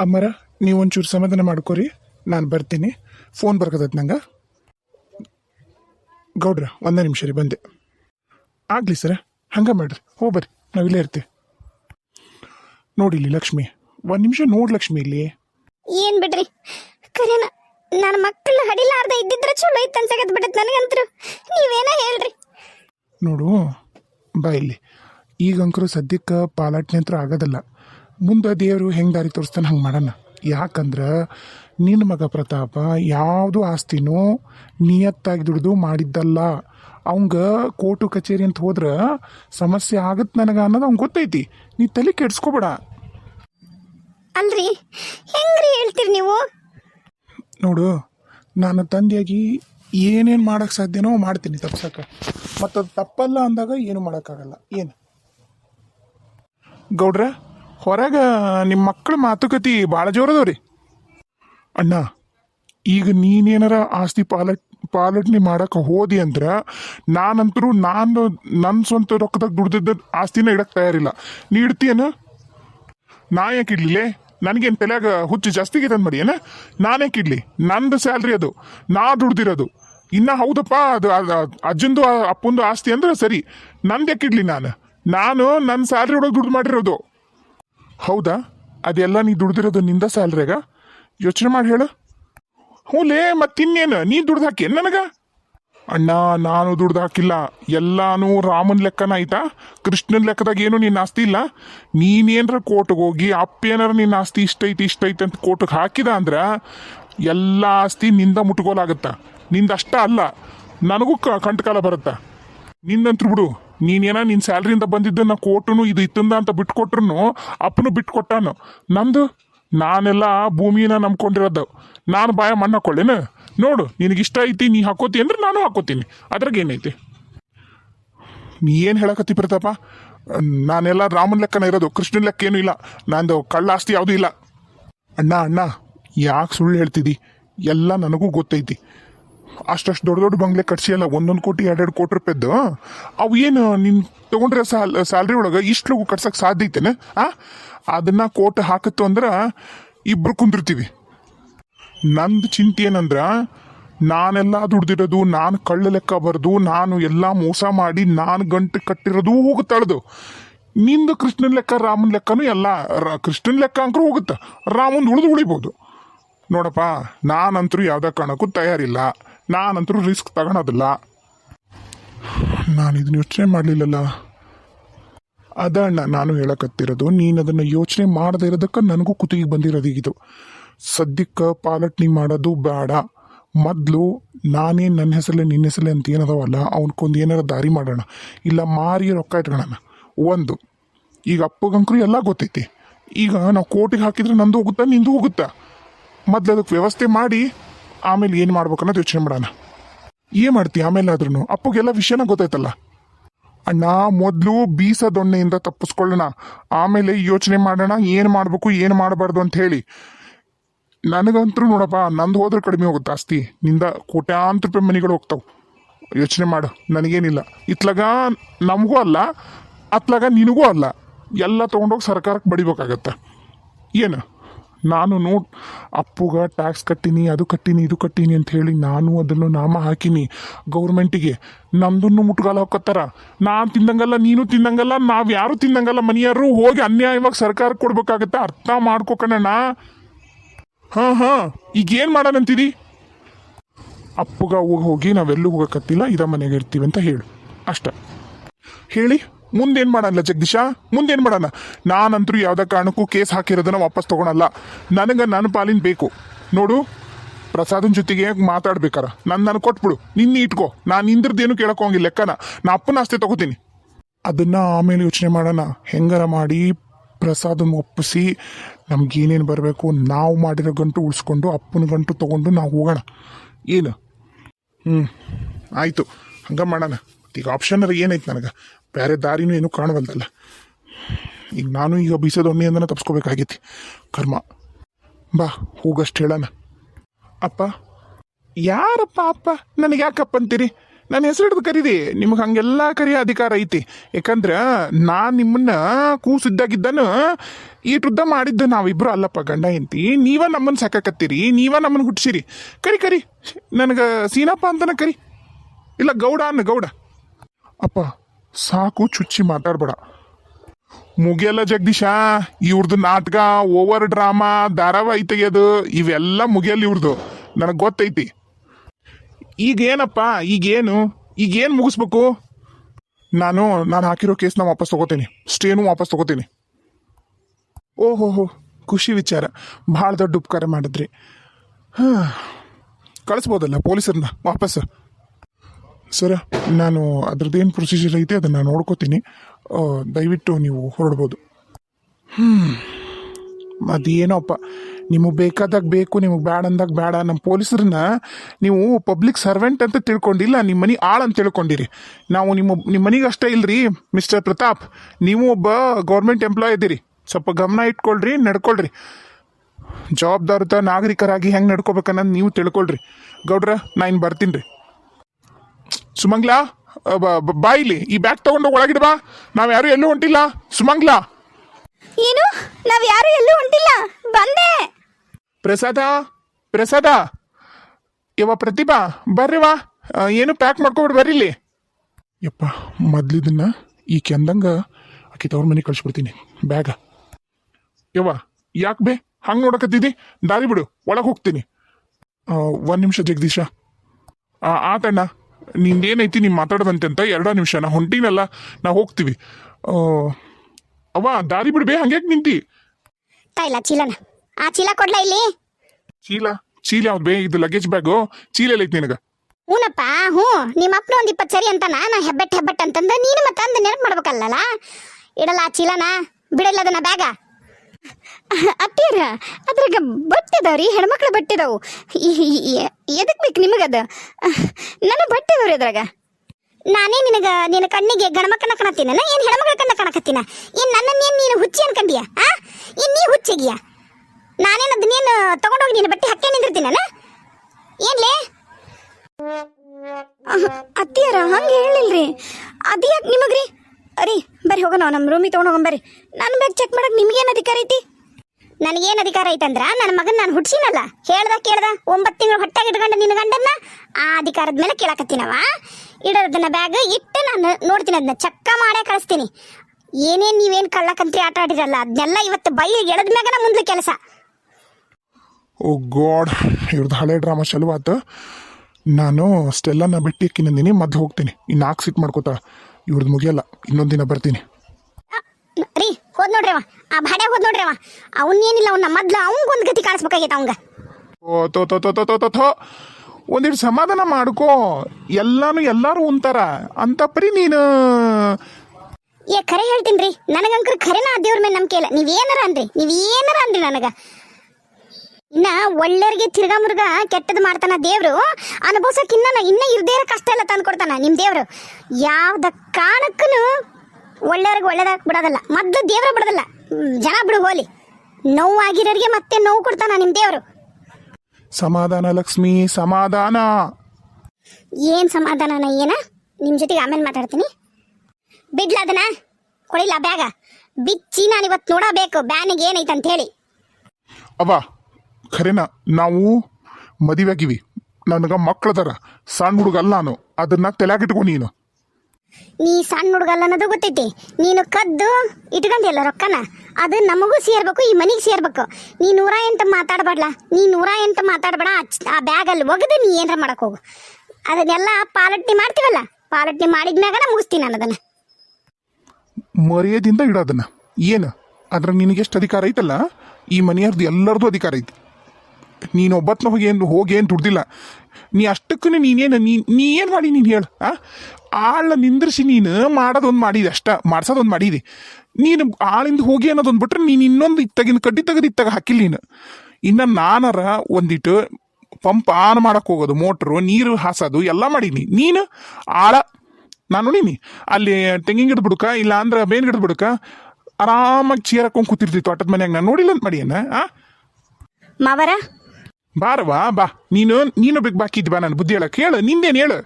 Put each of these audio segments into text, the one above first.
ಅಮ್ಮರ ನೀವು ಒಂಚೂರು ಸಮಾಧಾನ ಮಾಡ್ಕೊರಿ. ನಾನು ಬರ್ತೀನಿ. ಫೋನ್ ಬರ್ಕತೈತೆ ನಂಗೆ. ಗೌಡ್ರ ಒಂದೇ ನಿಮಿಷ ರೀ ಬಂದೆ. ಆಗಲಿ ಸರ ಹಂಗೆ ಮಾಡ್ರಿ. ಹೋ ಬರ್ರಿ. ನಾವಿಲ್ಲೇ ಇರ್ತೀವಿ. ನೋಡಿ ಲಕ್ಷ್ಮಿ. ಒಂದು ನಿಮಿಷ ನೋಡಿ ಲಕ್ಷ್ಮಿ ಇಲ್ಲಿ. ಏನು ಬಿಡ್ರಿ? ಕರೆನ ನನ್ನ ಮಕ್ಕಳು ಹಡಿಲಾರ್ದ ಇದ್ದಿದ್ರೆ ಚಲೋ ಇತ್ತು ಅನ್ಸಕತ್ ಬಿಡತ್ ನನಗಂತರು. ನೀವೇನ ಹೇಳ್ರಿ? ನೋಡು ಬಾ ಇಲ್ಲಿ. ಈಗ ಅಂಕರು ಸದ್ಯಕ್ಕೆ ಪಾಲಾಟ್ನೆ ಅಂತೂ ಆಗೋದಲ್ಲ. ಮುಂದೆ ದೇವರು ಹೆಂಗೆ ದಾರಿ ತೋರಿಸ್ತಾನೆ ಹಂಗೆ ಮಾಡೋಣ. ಯಾಕಂದ್ರೆ ನಿನ್ನ ಮಗ ಪ್ರತಾಪ ಯಾವುದು ಆಸ್ತಿನೂ ನಿಯತ್ತಾಗಿ ದುಡಿದು ಮಾಡಿದ್ದಲ್ಲ. ಅವಂಗ ಕೋರ್ಟು ಕಚೇರಿ ಅಂತ ಹೋದ್ರೆ ಸಮಸ್ಯೆ ಆಗತ್ತೆ ನನಗೆ ಅನ್ನೋದು ಅವ್ನು ಗೊತ್ತೈತಿ. ನೀ ತಲೆ ಕೆಡ್ಸ್ಕೊಬೇಡ. ಅಲ್ರಿ ಹೆಂಗ್ರಿ ಹೇಳ್ತೀರಿ ನೀವು? ನೋಡು ನಾನು ತಂದೆಯಾಗಿ ಏನೇನು ಮಾಡೋಕ್ಕೆ ಸಾಧ್ಯನೋ ಮಾಡ್ತೀನಿ ತಪ್ಸಕ್ಕೆ ಮತ್ತು ಅದು ತಪ್ಪಲ್ಲ ಅಂದಾಗ ಏನು ಮಾಡೋಕ್ಕಾಗಲ್ಲ. ಏನು? ಗೌಡ್ರ? ಹೊರಗೆ ನಿಮ್ಮ ಮಕ್ಕಳ ಮಾತುಕತೆ ಭಾಳ ಜೋರದವ್ರಿ ಅಣ್ಣ, ಈಗ ನೀನೇನಾರ ಆಸ್ತಿ ಪಾಲಟ್ ಪಾಲಟನೆ ಮಾಡಕ್ಕೆ ಹೋದಿ ಅಂದ್ರೆ ನಾನಂತರೂ ನಾನು ನನ್ನ ಸ್ವಂತ ರೊಕ್ಕದಾಗ ದುಡ್ದಿದ್ದ ಆಸ್ತಿನ ಇಡಕ್ಕೆ ತಯಾರಿಲ್ಲ. ನೀ ಇಡ್ತೀಯನ? ನಾ ಯಾಕೆ ಇಡ್ಲಿಲ್ಲೇ ನನಗೇನು ತಲೆಯಾಗ ಹುಚ್ಚು ಜಾಸ್ತಿ ತಂದು ಮಾಡಿ ಏನ ನಾನೇ ಕಿಡ್ಲಿ ನಂದು ಸ್ಯಾಲ್ರಿ ಅದು, ನಾ ದುಡ್ದಿರೋದು. ಇನ್ನ ಹೌದಪ್ಪ, ಅದು ಅಜ್ಜಂದು, ಅಪ್ಪಂದು ಆಸ್ತಿ ಅಂದ್ರೆ ಸರಿ. ನಂದು ಇಡ್ಲಿ ನಾನು? ನಾನು ನನ್ನ ಸ್ಯಾಲ್ರಿ ಒಳಗೆ ದುಡ್ಡು ಮಾಡಿರೋದು. ಹೌದಾ? ಅದೆಲ್ಲ ನೀ ದುಡ್ದಿರೋದು ನಿಂದ ಸ್ಯಾಲ್ರಿಯಾಗ ಯೋಚನೆ ಮಾಡಿ ಹೇಳು. ಹ್ಞೂಲೇ ಮತ್ತಿನ್ನೇನು? ನೀ ದುಡ್ದು ಹಾಕಿ ನನಗ? ಅಣ್ಣ, ನಾನು ದುಡ್ದು ಹಾಕಿಲ್ಲ. ಎಲ್ಲಾನು ರಾಮನ್ ಲೆಕ್ಕನ ಆಯ್ತಾ? ಕೃಷ್ಣನ್ ಲೆಕ್ಕದಾಗ ಏನು ನಿನ್ನ ಆಸ್ತಿ ಇಲ್ಲ? ನೀನೇನ್ರ ಕೋರ್ಟ್ಗೆ ಹೋಗಿ ಅಪ್ಪ ಏನಾರ ನಿನ್ನ ಆಸ್ತಿ ಇಷ್ಟ ಐತಿ ಇಷ್ಟ ಐತಿ ಅಂತ ಕೋರ್ಟ್ಗೆ ಹಾಕಿದ ಅಂದ್ರ ಎಲ್ಲ ಆಸ್ತಿ ನಿಂದ ಮುಟ್ಕೋಲಾಗತ್ತ ನಿಂದ ಅಷ್ಟ ಅಲ್ಲ, ನನಗೂ ಕಂಟಕಾಲ ಬರುತ್ತ? ನಿಂದಂತ್ರು ಬಿಡು. ನೀನೇನ ನಿನ್ನ ಸ್ಯಾಲ್ರಿಯಿಂದ ಬಂದಿದ್ದನ್ನ ಕೋಟುನು ಇದು ಇತ್ತಂದ ಅಂತ ಬಿಟ್ಕೊಟ್ರು ಅಪ್ಪನು ಬಿಟ್ಕೊಟ್ಟಾನು. ನಂದು? ನಾನೆಲ್ಲ ಭೂಮಿನ ನಂಬ್ಕೊಂಡಿರೋದು. ನಾನು ಬಾಯ ಮಣ್ಣು ಹಾಕೊಳ್ಳೇನು? ನೋಡು, ನಿನಗಿಷ್ಟ ಐತಿ, ನೀ ಹಾಕೋತಿ ಅಂದ್ರೆ ನಾನು ಹಾಕೋತೀನಿ. ಅದ್ರಾಗ ಏನೈತಿ? ನೀ ಏನು ಹೇಳಕತ್ತಿ ಪ್ರತಾಪ? ನಾನೆಲ್ಲ ರಾಮನ್ ಲೆಕ್ಕನ ಇರೋದು, ಕೃಷ್ಣನ ಲೆಕ್ಕ ಏನೂ ಇಲ್ಲ. ನಂದು ಕಳ್ಳ ಆಸ್ತಿ ಯಾವುದೂ ಇಲ್ಲ. ಅಣ್ಣ ಅಣ್ಣ, ಯಾಕೆ ಸುಳ್ಳು ಹೇಳ್ತಿದ್ದಿ ಎಲ್ಲ ನನಗೂ ಗೊತ್ತೈತಿ. ಅಷ್ಟಷ್ಟು ದೊಡ್ಡ ದೊಡ್ಡ ಬಂಗ್ಲೆ ಕಟ್ಸಿಯಲ್ಲ ಒಂದೊಂದು ಕೋಟಿ, ಎರಡೆರಡು ಕೋಟಿ ರೂಪಾಯಿದ್ದು ಅವು ಏನು ನೀನು ತೊಗೊಂಡ್ರೆ ಸಾಲ, ಸ್ಯಾಲ್ರಿ ಒಳಗೆ ಇಷ್ಟು ಲಗು ಸಾಧ್ಯ ಐತೇನೆ, ಆ? ಅದನ್ನ ಕೋಟ್ ಹಾಕತ್ತು ಅಂದ್ರೆ ಇಬ್ರು ಕುಂದಿರ್ತೀವಿ. ನಂದು ಚಿಂತೆ ಏನಂದ್ರೆ, ನಾನೆಲ್ಲ ದುಡ್ದಿರೋದು, ನಾನು ಕಳ್ಳ ಲೆಕ್ಕ ಬರೆದು, ನಾನು ಎಲ್ಲ ಮೋಸ ಮಾಡಿ, ನಾನು ಗಂಟು ಕಟ್ಟಿರೋದು ಹೋಗುತ್ತಾಳ್ದು ನಿಂದು ಕೃಷ್ಣನ ಲೆಕ್ಕ, ರಾಮನ ಲೆಕ್ಕನೂ ಎಲ್ಲ ಕೃಷ್ಣನ್ ಲೆಕ್ಕ ಅಂಕರು ಹೋಗುತ್ತೆ? ರಾಮನ್ ಉಳಿದು ಉಳಿಬೋದು. ನೋಡಪ್ಪ ನಾನಂತರೂ ಯಾವುದೇ ಕಾರಣಕ್ಕೂ ತಯಾರಿಲ್ಲ. ನಾನಂತರೂ ರಿಸ್ಕ್ ತಗೊಳೋದಿಲ್ಲ. ನಾನು ಇದನ್ನ ಯೋಚನೆ ಮಾಡಲಿಲ್ಲಲ್ಲ. ಅದಣ್ಣ, ನಾನು ಹೇಳಕತ್ತಿರೋದು ನೀನು ಅದನ್ನು ಯೋಚನೆ ಮಾಡದೇ ಇರೋದಕ್ಕೆ ನನಗೂ ಕುತ್ತಿಗೆ ಬಂದಿರೋದು ಈಗಿದು ಸದ್ಯಕ್ಕೆ ಪಾಲಟ್ನಿ ಮಾಡೋದು ಬೇಡ. ಮೊದಲು ನಾನೇ ನನ್ನ ಹೆಸರಲ್ಲೇ, ನಿನ್ನ ಹೆಸರಲ್ಲೇ ಅಂತ ಏನದವಲ್ಲ, ಅವನ್ಕೊಂದು ಏನಾರ ದಾರಿ ಮಾಡೋಣ. ಇಲ್ಲ ಮಾರಿ ರೊಕ್ಕ ಇಟ್ಕೊಳ್ಳೋಣ ಒಂದು, ಈಗ ಅಪ್ಪಗಂಕರು ಎಲ್ಲ ಗೊತ್ತೈತಿ. ಈಗ ನಾವು ಕೋಟಿಗೆ ಹಾಕಿದ್ರೆ ನಂದು ಹೋಗುತ್ತಾ, ನಿಂದು ಹೋಗುತ್ತಾ? ಮೊದಲು ಅದಕ್ಕೆ ವ್ಯವಸ್ಥೆ ಮಾಡಿ. ಆಮೇಲೆ ಏನು ಮಾಡ್ಬೇಕು ಅನ್ನೋದು ಯೋಚನೆ ಮಾಡೋಣ. ಏನು ಮಾಡ್ತೀಯ ಆಮೇಲೆ ಆದ್ರೂ ಅಪ್ಪಗೆಲ್ಲ ವಿಷಯನ ಗೊತ್ತಾಯ್ತಲ್ಲ. ಅಣ್ಣ, ಮೊದಲು ಬೀಸ ದೊಣ್ಣೆಯಿಂದ ತಪ್ಪಿಸ್ಕೊಳ್ಳೋಣ. ಆಮೇಲೆ ಯೋಚನೆ ಮಾಡೋಣ, ಏನು ಮಾಡಬೇಕು, ಏನು ಮಾಡಬಾರ್ದು ಅಂತ ಹೇಳಿ. ನನಗಂತೂ ನೋಡಪ್ಪ, ನಂದು ಹೋದ್ರೆ ಕಡಿಮೆ ಹೋಗುತ್ತೆ ಆಸ್ತಿ. ನಿಂದ ಕೋಟ್ಯಾಂತರ ರೂಪಾಯಿ ಮನೆಗಳು ಹೋಗ್ತಾವೆ. ಯೋಚನೆ ಮಾಡು, ನನಗೇನಿಲ್ಲ. ಇತ್ಲಾಗ ನಮಗೂ ಅಲ್ಲ, ಅತ್ಲಾಗ ನಿನಗೂ ಅಲ್ಲ. ಎಲ್ಲ ತೊಗೊಂಡೋಗಿ ಸರ್ಕಾರಕ್ಕೆ ಬಡಿಬೇಕಾಗತ್ತೆ. ಏನು? ನಾನು ನೋಡ್, ಅಪ್ಪುಗ ಟ್ಯಾಕ್ಸ್ ಕಟ್ಟೀನಿ, ಅದು ಕಟ್ಟೀನಿ, ಇದು ಕಟ್ಟೀನಿ ಅಂತ ಹೇಳಿ ನಾನು ಅದನ್ನು ನಾಮ ಹಾಕಿನಿ. ಗೌರ್ಮೆಂಟಿಗೆ ನಮ್ದನ್ನು ಮುಟ್ಗಾಲ ಹಾಕೋತಾರ ನಾನು ತಿಂದಂಗಲ್ಲ, ನೀನು ತಿಂದಂಗಲ್ಲ, ನಾವು ಯಾರು ತಿಂದಂಗಲ್ಲ ಮನೆಯವರು? ಹೋಗಿ ಅನ್ಯಾಯವಾಗಿ ಸರ್ಕಾರಕ್ಕೆ ಕೊಡ್ಬೇಕಾಗತ್ತೆ, ಅರ್ಥ ಮಾಡ್ಕೋಕಣ ಹಾಂ ಹಾಂ ಈಗ ಏನು ಮಾಡೋಣಂತಿದಿ? ಅಪ್ಪುಗ ಹೋಗಿ ನಾವೆಲ್ಲೂ ಹೋಗಕತ್ತಿಲ್ಲ, ಇದ ಮನೆಗೆ ಇರ್ತೀವಿ ಅಂತ ಹೇಳು. ಅಷ್ಟ. ಹೇಳಿ. ಮುಂದೇನು ಮಾಡಲ್ಲ ಜಗದೀಶ ಮುಂದೇನು ಮಾಡೋಣ? ನಾನಂತರೂ ಯಾವುದೇ ಕಾರಣಕ್ಕೂ ಕೇಸ್ ಹಾಕಿರೋದನ್ನ ವಾಪಸ್ ತಗೊಳಲ್ಲ. ನನಗೆ ನನ್ನ ಪಾಲಿನ ಬೇಕು. ನೋಡು, ಪ್ರಸಾದನ ಜೊತೆಗೆ ಮಾತಾಡ್ಬೇಕಾರ. ನನ್ನ ನಾನು ಕೊಟ್ಬಿಡು. ನಿನ್ನ ಇಟ್ಕೋ. ನಾನು ಇಂದ್ರದ್ದೇನು ಕೇಳಕ್ ಹೋಗಿಲ್ಲ. ಲೆಕ್ಕನ ನಾ ಅಪ್ಪನ ಆಸ್ತಿ ತಗೋತೀನಿ. ಅದನ್ನ ಆಮೇಲೆ ಯೋಚನೆ ಮಾಡೋಣ. ಹೆಂಗಾರ ಮಾಡಿ ಪ್ರಸಾದನ ಒಪ್ಪಿಸಿ ನಮ್ಗೇನೇನು ಬರಬೇಕು, ನಾವು ಮಾಡಿರೋ ಗಂಟು ಉಳಿಸ್ಕೊಂಡು ಅಪ್ಪನ ಗಂಟು ತೊಗೊಂಡು ನಾವು ಹೋಗೋಣ. ಏನು? ಹ್ಞೂ ಆಯಿತು. ಹಂಗೆ ಮಾಡೋಣ. ಈಗ ಆಪ್ಷನರ್ ಏನೈತೆ ನನಗೆ? ಬೇರೆ ದಾರಿನೂ ಏನೂ ಕಾಣವಲ್ದಲ್ಲ. ಈಗ ನಾನು ಈಗ ಬೀಸದ ಒಣ್ಣೆಯಿಂದನೇ ತಪ್ಸ್ಕೋಬೇಕಾಗೈತಿ. ಕರ್ಮ. ಬಾ, ಹೋಗಷ್ಟು ಹೇಳೋಣ. ಅಪ್ಪ, ಯಾರಪ್ಪ ಅಪ್ಪ? ನನಗೆ ಯಾಕಪ್ಪ ಅಂತೀರಿ? ನನ್ನ ಹೆಸರು ಹಿಡಿದು ಕರೀರಿ. ನಿಮ್ಗೆ ಹಂಗೆಲ್ಲ ಕರೆಯ ಅಧಿಕಾರ ಐತಿ. ಯಾಕಂದ್ರೆ ನಾನು ನಿಮ್ಮನ್ನ ಕೂಸಿದ್ದಾಗಿದ್ದನು ಈ ಟುದ್ದ ಮಾಡಿದ್ದು ನಾವಿಬ್ರು ಅಲ್ಲಪ್ಪ, ಗಂಡ, ಹೆಂಡತಿ. ನೀವ ನಮ್ಮನ್ನ ಸಾಕಾಕತ್ತೀರಿ. ನೀವ ನಮ್ಮನ್ನ ಹುಟ್ಟಿಸಿರಿ ಕರಿ ಕರಿ. ನನಗೆ ಸೀನಪ್ಪ ಅಂತನ ಕರಿ. ಇಲ್ಲ, ಗೌಡ ಅನ್ನ ಗೌಡ. ಅಪ್ಪ ಸಾಕು ಚುಚ್ಚಿ ಮಾತಾಡ್ಬೇಡ. ಮುಗಿಯಲ್ಲ ಜಗದೀಶ ಇವ್ರದ್ದು ನಾಟಕ ಓವರ್ ಡ್ರಾಮಾ ಧಾರಾವಾಹಿ ತೆಗೆಯೋದು, ಇವೆಲ್ಲ ಮುಗಿಯಲ್ಲ ಇವ್ರದ್ದು ನನಗೆ ಗೊತ್ತೈತಿ. ಈಗೇನಪ್ಪ, ಈಗೇನು ಈಗೇನು ಮುಗಿಸ್ಬೇಕು? ನಾನು ನಾನು ಹಾಕಿರೋ ಕೇಸ್ನ ವಾಪಸ್ ತಗೋತೀನಿ. ಸ್ಟೇನು ವಾಪಸ್ ತಗೋತೀನಿ. ಓಹೋ ಹೋ ಖುಷಿ ವಿಚಾರ. ಭಾಳ ದೊಡ್ಡ ಉಪಕಾರ ಮಾಡಿದ್ರಿ. ಹಾಂ, ಕಳಿಸ್ಬೋದಲ್ಲ ಪೊಲೀಸರನ್ನ? ವಾಪಸ್. ಸರ ನಾನು ಅದ್ರದ್ದೇನು ಪ್ರೊಸೀಜರ್ ಐತೆ ಅದನ್ನು ನೋಡ್ಕೋತೀನಿ. ದಯವಿಟ್ಟು ನೀವು ಹೊರಡ್ಬೋದು. ಹ್ಞೂ ಅದೇನೋಪ್ಪ ನಿಮಗೆ ಬೇಕಾದಾಗ ಬೇಕು ನಿಮಗೆ ಬೇಡ ಅಂದಾಗ ಬೇಡ ನಮ್ಮ ಪೊಲೀಸರನ್ನ ನೀವು ಪಬ್ಲಿಕ್ ಸರ್ವೆಂಟ್ ಅಂತ ತಿಳ್ಕೊಂಡಿಲ್ಲ ನಿಮ್ಮ ಮನೆ ಆಳ್ ಅಂತ ತಿಳ್ಕೊಂಡಿರಿ. ನಾವು ನಿಮ್ಮ ನಿಮ್ಮ ಮನೆಗೆ ಅಷ್ಟೇ ಇಲ್ಲರಿ ಮಿಸ್ಟರ್ ಪ್ರತಾಪ್. ನೀವು ಒಬ್ಬ ಗೌರ್ಮೆಂಟ್ ಎಂಪ್ಲಾಯ್ ಇದ್ದೀರಿ ಸ್ವಲ್ಪ ಗಮನ ಇಟ್ಕೊಳ್ರಿ ನಡ್ಕೊಳ್ರಿ. ಜವಾಬ್ದಾರಿತ ನಾಗರಿಕರಾಗಿ ಹೆಂಗೆ ನಡ್ಕೋಬೇಕನ್ನೋದು ನೀವು ತಿಳ್ಕೊಳ್ರಿ. ಗೌಡ್ರ ನಾ ಇನ್ನು ಬರ್ತೀನಿ ರೀ ಸುಮಂಗ್ಲಾ? ಬ- ಇಲ್ಲಿ. ಈ ಬ್ಯಾಗ್ ತಗೊಂಡು ಒಳಗಿಡ್ ಬಾ. ನಾವ್ ಯಾರು ಎಲ್ಲೂ ಹೊಂಟಿಲ್ಲ. ಸುಮಂಗ್ಲಾ? ಏನು? ನಾವ್ ಯಾರು ಎಲ್ಲೂ ಹೊಂಟಿಲ್ಲ. ಬಂದೆ. ಪ್ರಸಾದ? ಪ್ರಸಾದ? ಯವ್ವ ಪ್ರತಿಭಾ ಬರ್ರಿ ವಾ. ಏನು ಪ್ಯಾಕ್ ಮಾಡ್ಕೊಬಿಡ್ ಬರ್ರಿ ಇಲ್ಲಿ. ಯಪ್ಪ ಮೊದ್ಲಿದನ್ನ ಈ ಕೆಂದಂಗ ಆಕಿ ತವ್ರ ಮನೆ ಕಳ್ಸಿಬಿಡ್ತೀನಿ. ಬ್ಯಾಗ. ಯವ್ವ ಯಾಕೆ ಬೇ? ಹಂಗೆ ನೋಡಕತ್ತಿದ್ದಿ ದಾರಿ ಬಿಡು. ಒಳಗೆ ಹೋಗ್ತೀನಿ. ಒಂದು ನಿಮಿಷ ಜಗದೀಶ. ಆ, ಆತಣ್ಣ ನಿಂದೇನೈತಿ ನೀನು ಮಾತಾಡದಂತೆ ಅಂತ ಎರಡೋ ನಿಮಿಷ. ನಾ ಹೊಂಟಿನಲ್ಲ ನಾ ಹೋಗ್ತೀವಿ. ಅವ ಅವ್ವ ದಾರಿ ಬಿಡ್ಬೇ ಹಂಗ್ಯಾಕೆ ನಿಂತಿ? ಇಲ್ಲ ಚೀಲನ. ಆ ಚೀಲ ಕೊಡ್ಲ ಇಲ್ಲಿ? ಚೀಲ? ಚೀಲ ಯಾವ್ದು ಬೇ ಇದು ಲಗೇಜ್ ಬ್ಯಾಗು ಚೀಲ ಎಲ್ಲೈತಿ ನಿನಗ? ಹೂನಪ್ಪ ಹ್ಞೂ ನಿಮ್ಮ ಅಪ್ಪನ ಒಂದು ಇಪ್ಪತ್ತು ಸರಿ ಅಂತ ನಾ ಹೆಬ್ಬೆಟ್ ಹೆಬ್ಬೆಟ್ ಅಂತಂದ ನೀನು ಮತ್ತೆ ಅಂದ ನೆನಪು ಮಾಡ್ಬೇಕಲ್ಲಲ್ಲ ಇಡಲ್ಲ ಆ ಚೀಲನ? ಬಿಡಲ್ಲ ಅದನ್ನ ಬ್ಯಾಗ? ಅತ್ತೀರ ಅದ್ರಾಗ ಬಟ್ಟೆ ರೀ ಹೆಣ್ಮಕ್ಳ ಬಟ್ಟೆ ಅದಾವು ಎದಕ್ ಬೇಕು ನಿಮಗದ? ನನ್ನ ಬಟ್ಟೆ ರೀ ಅದ್ರಾಗ ನಾನೇ ನಿನಗ, ನಿನ್ನ ಕಣ್ಣಿಗೆ ಗಣಮಕ್ಕನ ಕಾಣತ್ತೀನ ಏನ್ ಹೆಣ್ಮಕ್ಳ ಕಣ್ಣ ಕಾಣಕತ್ತೀನ? ಏನ್ ನನ್ನನ್ನೇನ್ ನೀನು ಹುಚ್ಚಿ ಅನ್ಕಂಡಿಯಾ? ಆ? ಏನ್ ನೀ ಹುಚ್ಚಿಗಿಯ ನಾನೇನು ಅದನ್ನೇನು ತಗೊಂಡೋಗಿ ನಿನ್ನ ಬಟ್ಟೆ ಹಾಕೇ ನಿಂದಿರ್ತೀನ ಏನ್ಲೇ? ಅತ್ತಿಯರ, ಹಂಗೆ ಹೇಳಿಲ್ರಿ. ಯಾಕೆ ನಿಮಗ್ರಿ? ಅರಿ, ಬರ್ರಿ ಹೋಗೋಣ ನಮ್ಮ ರೂಮಿಗೆ ತೊಗೊಂಡು ಬರ್ರಿ. ನನ್ನ ಬ್ಯಾಗ್ ಚೆಕ್ ಮಾಡಕ್ಕೆ ನಿಮ್ಗೇನು ಅಧಿಕಾರ ಐತಿ ನನಗೇನು ಅಧಿಕಾರ ಐತಂದ್ರ? ನನ್ನ ಮಗನ ನಾನು ಹುಡ್ಸಿನಲ್ಲ. ಹೇಳ್ದ ಕೇಳ್ದ ಒಂಬತ್ತು ತಿಂಗಳು ಹೊಟ್ಟೆಗೆ ಇಟ್ಕೊಂಡು ನಿನ್ನ ಗಂಡನ್ನ? ಆ ಅಧಿಕಾರದ ಮೇಲೆ ಕೇಳಕತ್ತೀನವ. ಇಡೋದನ್ನ ಬ್ಯಾಗ್ ಇಟ್ಟು ನಾನು ನೋಡ್ತೀನಿ ಅದನ್ನ ಚಕ್ಕ ಮಾಡೇ ಕಳಿಸ್ತೀನಿ. ಏನೇನು ನೀವೇನು ಕಳ್ಳಕಂತ್ರಿ ಆಟ ಆಡಿರಲ್ಲ ಅದನ್ನೆಲ್ಲ ಇವತ್ತು ಬೈಲಿಗೆ ಎಳೆದ ಮ್ಯಾಗನ ಮುಂದೆ ಕೆಲಸ. ಓ ಗಾಡ್ ಇವ್ರದ್ದು ಹಳೆ ಡ್ರಾಮಾ ಚಲುವಾತ ನಾನು ಸ್ಟೆಲ್ಲನ್ನ ಬಿಟ್ಟು ಇಕ್ಕಿನಂದಿನಿ ಮದ್ದು ಹೋಗ್ತೀನಿ. ಇನ್ನು ನಾಲ್ಕು ಸಿಟ್ಟು ಮಾಡ್ಕೋತಾಳ. ಇವ್ರದ್ದು ಮುಗಿಯಲ್ಲ ಇನ್ನೊಂದು ದಿನ ಬರ್ತೀನಿ. ರೀ ಹೋದ್ ನೋಡ್ರಿ ಅವ. ಆ ಭಾಡ್ಯ ಹೋದ್ ನೋಡ್ರಿ ಅವ. ಅವನ್ನೇನಿಲ್ಲ ಅವನ್ನ ಮೊದ್ಲು ಅವಂಗೊಂದು ಗತಿ ಕಾಣಿಸ್ಬೇಕಾಗೈತೆ ಅವಂಗ ಓ ತೋ ತೋ ತೋ ತೋ ತೋ ತೋ ಥೋ. ಒಂದಿಟ್ಟು ಸಮಾಧಾನ ಮಾಡ್ಕೋ. ಎಲ್ಲಾನು ಎಲ್ಲಾರು ಉಂತಾರ. ಅಂತ ಪರಿ ನೀನು. ಏ ಖರೆ ಹೇಳ್ತೀನಿ ರೀ. ನನಗಂಕರ್ ಖರೆನ ಆ ದೇವ್ರ ಮೇಲೆ ನಂಬಿಕೆ ಇಲ್ಲ. ನೀವೇನಾರ ಅನ್ರಿ ನೀವೇನಾರ ಅನ್ರಿ ನನಗ. ಇನ್ನ ಒಳ್ಳೆಯರಿಗೆ ತಿರ್ಗಾ ಮುರ್ಗ ಕೆಟ್ಟದ್ ಮಾಡ್ತಾನ ದೇವ್ರು ಅನುಭವಿಸಕ್ ಇನ್ನ ಇನ್ನ ಇರ್ದೇ ಇರೋ ಕಷ್ಟ ಎಲ್ಲ ತಂದು ಕೊಡ್ತಾನ ನಿಮ್ ದೇವ್ರು. ಯಾವ್ದ ಕಾರಣಕ್ಕೂ ಒಳ್ಳೆಯವ್ರಿಗೆ ಒಳ್ಳೇದಾಗ್ ಬಿಡೋದಲ್ಲ. ಮೊದ್ಲು ದೇವ್ರ ಬಿಡೋದಲ್ಲ. ಜನ ಬಿಡು ಹೋಲಿ. ನೋವಾಗಿರೋರಿಗೆ ಮತ್ತೆ ನೋವು ಕೊಡ್ತಾನ ನಿಮ್ ದೇವರು. ಸಮಾಧಾನ ಲಕ್ಷ್ಮಿ ಸಮಾಧಾನ. ಏನ್ ಸಮಾಧಾನನ ಏನ? ನಿಮ್ ಜೊತೆಗೆ ಆಮೇಲೆ ಮಾತಾಡ್ತೀನಿ. ಬಿಡ್ಲ ಅದನ್ನ. ಕೊಡಿಲ್ಲ ಬ್ಯಾಗ. ಬಿಚ್ಚಿ ನಾನು ಇವತ್ತು ನೋಡಬೇಕು ಬ್ಯಾನಿಗೆ ಏನೈತೆ ಅಂತ ಹೇಳಿ ಅವ ಖರೇನ ನಾವು ಮದುವೆ ಆಗಿವಿ. ನನಗ ಮಕ್ಕಳದಾರ ಸಣ್ಣ ಹುಡುಗ ಅಲ್ಲ ನಾನು. ಅದನ್ನ ತಲೆಯಾಗಿಟ್ಕೊ ನೀನು. ನೀ ಸಣ್ಣ ಹುಡುಗಲ್ಲ ಅನ್ನೋದು ಗೊತ್ತೈತಿ. ನೀನು ಕದ್ದು ಇಟ್ಕೊಂಡಿಲ್ಲ ರೊಕ್ಕನ. ಅದು ನಮಗೂ ಸೇರ್ಬೇಕು, ಈ ಮನೆಗೆ ಸೇರ್ಬೇಕು. ನೀ ನೂರ ಎಂಟು ಮಾತಾಡ್ಬಾಡ್ಲ? ನೀ ನೂರ ಎಂಟು ಮಾತಾಡಬೇಡ, ಆ ಬ್ಯಾಗ್ ಆ ಬ್ಯಾಗಲ್ಲಿ ಒಗೆದು ನೀ ಏನಾರ ಮಾಡಕ್ಕೆ ಹೋಗು. ಅದನ್ನೆಲ್ಲ ಪಾಲಟ್ನಿ ಮಾಡ್ತೀವಲ್ಲ? ಪಾಲಟ್ನಿ ಮಾಡಿದ್ಮ್ಯಾಗನ ಮುಗಿಸ್ತೀನಿ ನಾನು ಅದನ್ನ. ಮರ್ಯಾದಿಂದ ಇಡೋದನ್ನ ಏನು? ಅದ್ರ ನಿನಗೆಷ್ಟು ಅಧಿಕಾರ ಐತಲ್ಲ? ಈ ಮನೆಯವ್ರದ್ದು ಎಲ್ಲರದ್ದು ಅಧಿಕಾರ ಐತಿ. ನೀನು ಒಬ್ಬತ್ನ ಹೋಗಿ ಏನು ಹೋಗಿ ಏನು ದುಡ್ದಿಲ್ಲ. ನೀ ಅಷ್ಟಕ್ಕೂ ನೀನೇನು, ನೀ ನೀ ಏನು ಮಾಡಿ ನೀನು ಹೇಳು, ಆ? ಆಳ ನಿಂದ್ರಿಸಿ ನೀನು ಮಾಡೋದೊಂದು ಮಾಡಿದೆ ಅಷ್ಟ, ಮಾಡ್ಸೋದೊಂದು ಮಾಡಿದಿ. ನೀನು ಆಳಿಂದ ಹೋಗಿ ಅನ್ನೋದೊಂದು ಬಿಟ್ರೆ ನೀನು ಇನ್ನೊಂದು ಇತ್ತಾಗಿನ ಕಡ್ಡಿ ತೆಗೆದು ಇತ್ತಾಗ ಹಾಕಿಲ್ಲ ನೀನು. ಇನ್ನು ನಾನರ ಒಂದಿಟ್ಟು ಪಂಪ್ ಆನ್ ಮಾಡಕ್ಕೆ ಹೋಗೋದು, ಮೋಟ್ರು, ನೀರು ಹಾಸೋದು ಎಲ್ಲ ಮಾಡೀನಿ. ನೀನು ಆಳ, ನಾನು ನೋಡೀನಿ. ಅಲ್ಲಿ ತೆಂಗಿನ ಗಿಡದ ಬಿಡುಕ, ಇಲ್ಲ ಅಂದ್ರೆ ಬೇನ್ ಗಿಡದ ಬಿಡುಕ ಆರಾಮಾಗಿ ಚೇರ್ ಹಾಕೊಂಡು ಕೂತಿರ್ತಿತ್ತು ತೋಟದ ಮನೆಯಾಗ. ನಾನು ನೋಡಿಲ್ಲ ಅಂತ ಮಾಡಿಯನ್ನ ಆ? ಮಾವರ? ಬಾರವಾ ಬಾ. ನೀನು ನೀನು ಬಿಗ್ ಬಾಕಿದ್ ಬಾ ನಾನು. ಬುದ್ಧಿ ಹೇಳಕ್ ಹೇಳು ನಿಂದೇನು ಹೇಳು?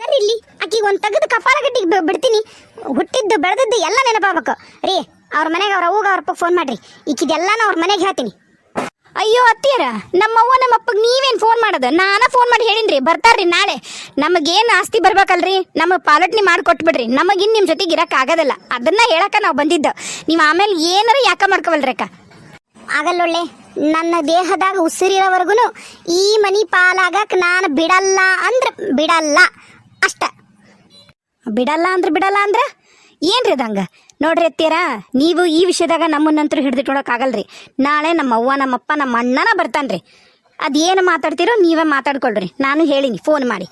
ಸರಿ ಇಲ್ಲಿ ಆಕಿಗೆ ಒಂದು ತೆಗೆದು ಕಪಾಲ ಗಟ್ಟಿಗೆ ಬಿಡ್ತೀನಿ. ಹುಟ್ಟಿದ್ದು ಬೆಳೆದಿದ್ದು ಎಲ್ಲ ನೆನಪಾಗಬೇಕು. ರೀ ಅವ್ರ ಮನೆಗೆ ಅವ್ರ ಅವ್ಗ ಅವ್ರ ಅಪ್ಪಗೆ ಫೋನ್ ಮಾಡ್ರಿ. ಈಕಿದೆಲ್ಲಾನು ಅವ್ರ ಮನೆಗೆ ಹೇಳ್ತೀನಿ. ಅಯ್ಯೋ ಅತ್ತಿಯರ ನಮ್ಮವ್ವ ನಮ್ಮ ಅಪ್ಪಗೆ ನೀವೇನು ಫೋನ್ ಮಾಡೋದು? ನಾನ ಫೋನ್ ಮಾಡಿ ಹೇಳಿನ್ರಿ. ಬರ್ತಾರ್ರಿ ನಾಳೆ. ನಮಗೇನು ಆಸ್ತಿ ಬರ್ಬೇಕಲ್ರಿ? ನಮಗೆ ಪಾಲಟ್ನಿ ಮಾಡಿ ಕೊಟ್ಬಿಡ್ರಿ ನಮಗಿನ್ ನಿಮ್ಮ ಜೊತೆಗೆ ಇರಕ್ಕೆ ಆಗೋದಿಲ್ಲ. ಅದನ್ನ ಹೇಳಕ ನಾವು ಬಂದಿದ್ದು. ನೀವು ಆಮೇಲೆ ಏನಾರ ಯಾಕ ಆಗಲ್ಲ ಆಗಲ್ಲೊಳ್ಳೆ. ನನ್ನ ದೇಹದಾಗ ಉಸಿರಿರೋವರೆಗೂ ಈ ಮನಿ ಪಾಲಾಗಕ್ಕೆ ನಾನು ಬಿಡಲ್ಲ ಅಂದ್ರೆ ಬಿಡಲ್ಲ, ಅಷ್ಟ. ಬಿಡಲ್ಲ ಅಂದ್ರೆ ಬಿಡಲ್ಲ ಅಂದ್ರೆ ಏನ್ರಿ ಅದಂಗ ನೋಡ್ರಿ ಅತ್ತೀರ ನೀವು ಈ ವಿಷಯದಾಗ ನಮ್ಮನ್ನಂತರೂ ಹಿಡಿದಿಟ್ಕೊಳಕ್ಕಾಗಲ್ರಿ ನಾಳೆ ನಮ್ಮ ಅವ್ವ ನಮ್ಮಪ್ಪ ನಮ್ಮ ಅಣ್ಣನ ಬರ್ತಾನ್ರಿ. ಅದೇನು ಮಾತಾಡ್ತೀರೋ ನೀವೇ ಮಾತಾಡ್ಕೊಳ್ರಿ. ನಾನು ಹೇಳಿನಿ, ಫೋನ್ ಮಾಡಿ.